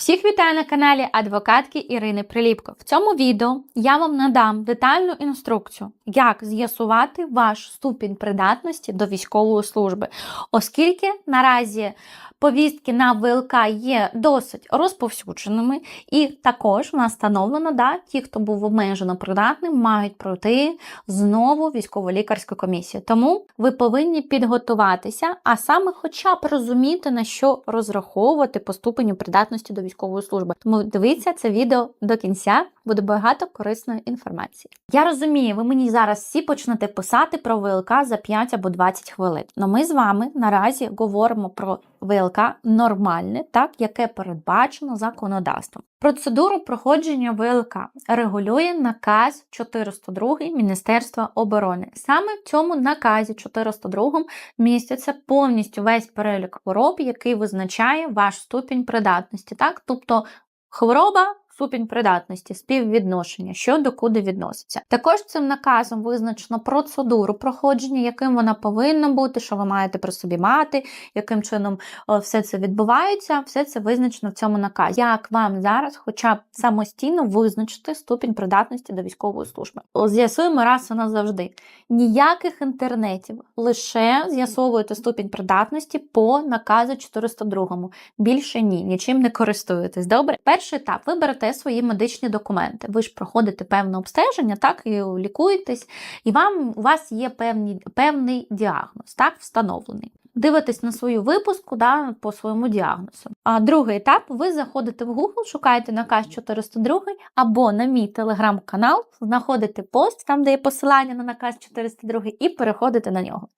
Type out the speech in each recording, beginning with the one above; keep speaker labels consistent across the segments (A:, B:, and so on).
A: Всіх вітаю на каналі адвокатки Ірини Приліпко. В цьому відео я вам надам детальну інструкцію, як з'ясувати ваш ступінь придатності до військової служби, оскільки наразі повістки на ВЛК є досить розповсюдженими, і також в нас встановлено, да, ті, хто був обмежено придатним, мають пройти знову військово-лікарську комісію. Тому ви повинні підготуватися, а саме хоча б розуміти, на що розраховувати по ступеню придатності до військової служби. Тому дивіться це відео до кінця, буде багато корисної інформації. Я розумію, ви мені зараз всі почнете писати про ВЛК за 5 або 20 хвилин. Но ми з вами наразі говоримо про ВЛК нормальне, так яке передбачено законодавством. Процедуру проходження ВЛК регулює наказ 402 Міністерства оборони. Саме в цьому наказі 402 міститься повністю весь перелік хвороб, який визначає ваш ступінь придатності. Так, тобто хвороба. Ступінь придатності, співвідношення, що до куди відноситься. Також цим наказом визначено процедуру проходження, яким вона повинна бути, що ви маєте при собі мати, яким чином все це відбувається, все це визначено в цьому наказі. Як вам зараз, хоча б самостійно визначити ступінь придатності до військової служби? З'ясуємо раз і назавжди. Ніяких інтернетів, лише з'ясовуєте ступінь придатності по наказу 402. Більше ні, нічим не користуєтесь. Добре, перший етап ви берете свої медичні документи. Ви ж проходите певне обстеження, так і лікуєтесь, і вам у вас є певні, певний діагноз, так встановлений. Дивитесь на свою випуску да, по своєму діагнозу. А другий етап: ви заходите в Google, шукаєте наказ 402 або на мій телеграм-канал, знаходите пост, там де є посилання на наказ 402, і переходите на нього.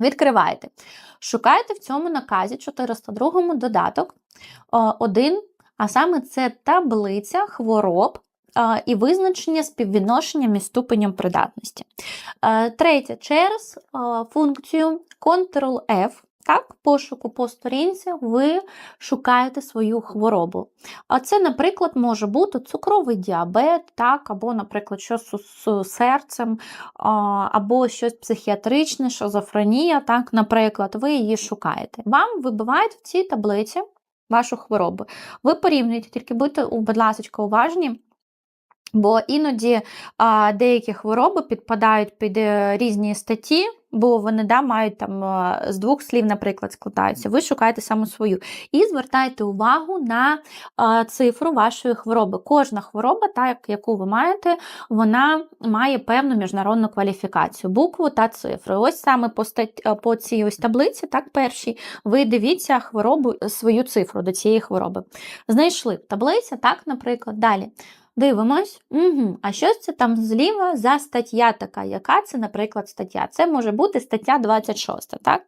A: Відкриваєте. Шукаєте в цьому наказі 402 додаток один, а саме це таблиця хвороб і визначення співвідношення між ступенем придатності. Третє, через функцію Ctrl-F. Так, пошуку по сторінці ви шукаєте свою хворобу. А це, наприклад, може бути цукровий діабет, так, або, наприклад, щось з серцем, або щось психіатричне, шизофренія, так, наприклад, ви її шукаєте. Вам вибивають в цій таблиці вашу хворобу. Ви порівнюєте, тільки будьте, будь ласка, уважні. Бо іноді а, деякі хвороби підпадають під е, різні статті, бо вони да, мають там з двох слів, наприклад, складаються. Ви шукаєте саме свою. І звертайте увагу на а, цифру вашої хвороби. Кожна хвороба, та, яку ви маєте, вона має певну міжнародну кваліфікацію, букву та цифру. Ось саме по статті, по цій ось таблиці, так, першій, ви дивіться хворобу, свою цифру до цієї хвороби. Знайшли таблиця, так, наприклад, далі. Дивимось, угу. а що це там зліва за стаття така? Яка це, наприклад, стаття? Це може бути стаття 26. так?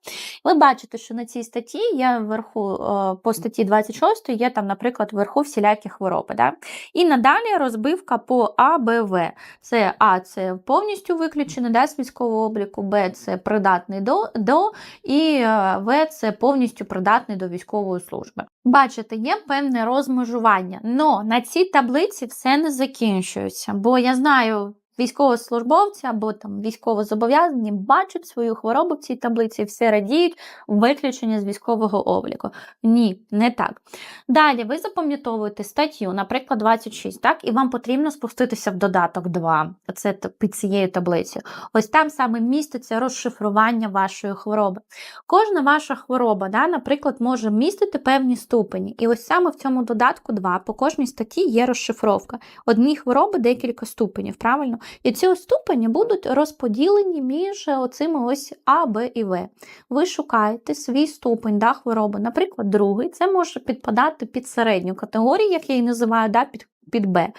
A: Ви бачите, що на цій статті є вверху, по статті 26 є там, наприклад, вверху всілякі хвороби. Так? І надалі розбивка по А, Б, В. Це А це повністю виключений да, з військового обліку, Б це придатний до, до і В це повністю придатний до військової служби. Бачите, є певне розмежування, але на цій таблиці все не закінчуються. бо я знаю військовослужбовці або там військовозобов'язані бачать свою хворобу в цій таблиці і все радіють виключення з військового обліку. Ні, не так. Далі ви запам'ятовуєте статтю, наприклад, 26, так, і вам потрібно спуститися в додаток 2, це під цією таблицею. Ось там саме міститься розшифрування вашої хвороби. Кожна ваша хвороба, да, наприклад, може містити певні ступені. І ось саме в цьому додатку 2 по кожній статті є розшифровка. Одні хвороби декілька ступенів, правильно? І ці ступені будуть розподілені між оцими ось А, Б і В. Ви шукаєте свій ступень да, хвороби. Наприклад, другий, це може підпадати під середню категорію, як я її називаю, да, під, під Б.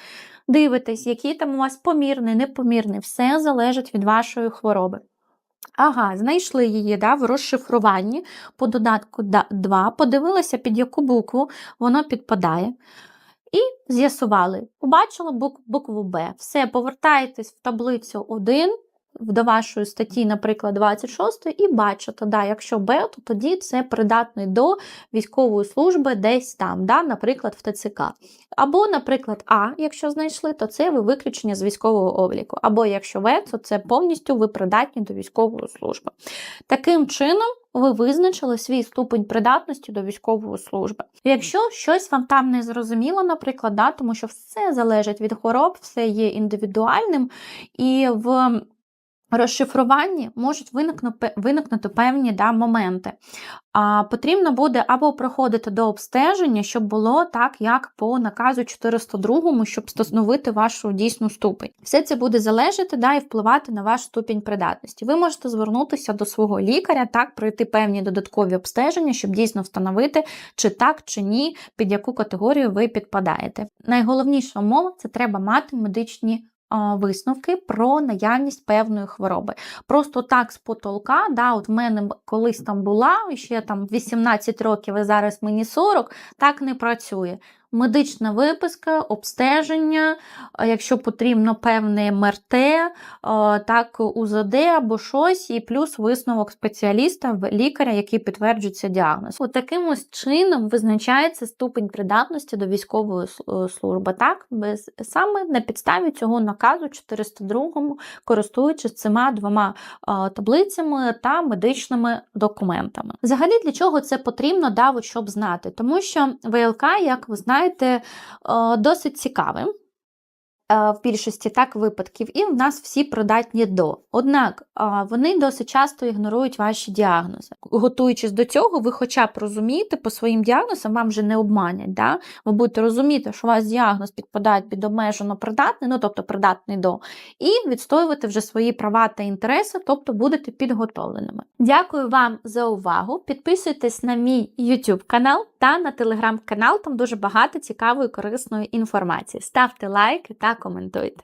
A: Дивитесь, який там у вас помірний, непомірний, все залежить від вашої хвороби. Ага, знайшли її да, в розшифруванні по додатку 2, подивилися, під яку букву воно підпадає. І з'ясували, побачила букву Б. Все, повертаєтесь в таблицю 1 до вашої статті, наприклад, 26, і бачите, да, якщо Б, то тоді це придатний до військової служби десь там, да, наприклад, в ТЦК. Або, наприклад, А, якщо знайшли, то це ви виключення з військового обліку. Або якщо В, то це повністю ви придатні до військової служби. Таким чином. Ви визначили свій ступень придатності до військової служби. Якщо щось вам там не зрозуміло, наприклад, да, тому що все залежить від хвороб, все є індивідуальним, і в розшифруванні можуть виникнути, певні да, моменти. А, Потрібно буде або проходити до обстеження, щоб було так, як по наказу 402, щоб встановити вашу дійсну ступень. Все це буде залежати да, і впливати на ваш ступінь придатності. Ви можете звернутися до свого лікаря, так, пройти певні додаткові обстеження, щоб дійсно встановити, чи так, чи ні, під яку категорію ви підпадаєте. Найголовніша умова це треба мати медичні висновки про наявність певної хвороби. Просто так з потолка, да, от в мене колись там була, ще там 18 років, і зараз мені 40, так не працює. Медична виписка, обстеження, якщо потрібно певне МРТ, так УЗД або щось, і плюс висновок спеціаліста, лікаря, який підтверджує цей діагноз. От таким ось чином визначається ступень придатності до військової е, служби. Так, саме на підставі цього наказу 402, користуючись цими двома таблицями та медичними документами. Взагалі, для чого це потрібно, да, от щоб знати? Тому що ВЛК, як ви знаєте, е, досить цікавим. е, В більшості так випадків, і в нас всі придатні до. Однак вони досить часто ігнорують ваші діагнози. Готуючись до цього, ви хоча б розумієте по своїм діагнозам, вам вже не обманять. Да? Ви будете розуміти, що у вас діагноз підпадає під обмежено придатний, ну тобто придатний до, і відстоювати вже свої права та інтереси, тобто будете підготовленими. Дякую вам за увагу. Підписуйтесь на мій YouTube канал та на телеграм-канал. Там дуже багато цікавої корисної інформації. Ставте лайки та коментуйте.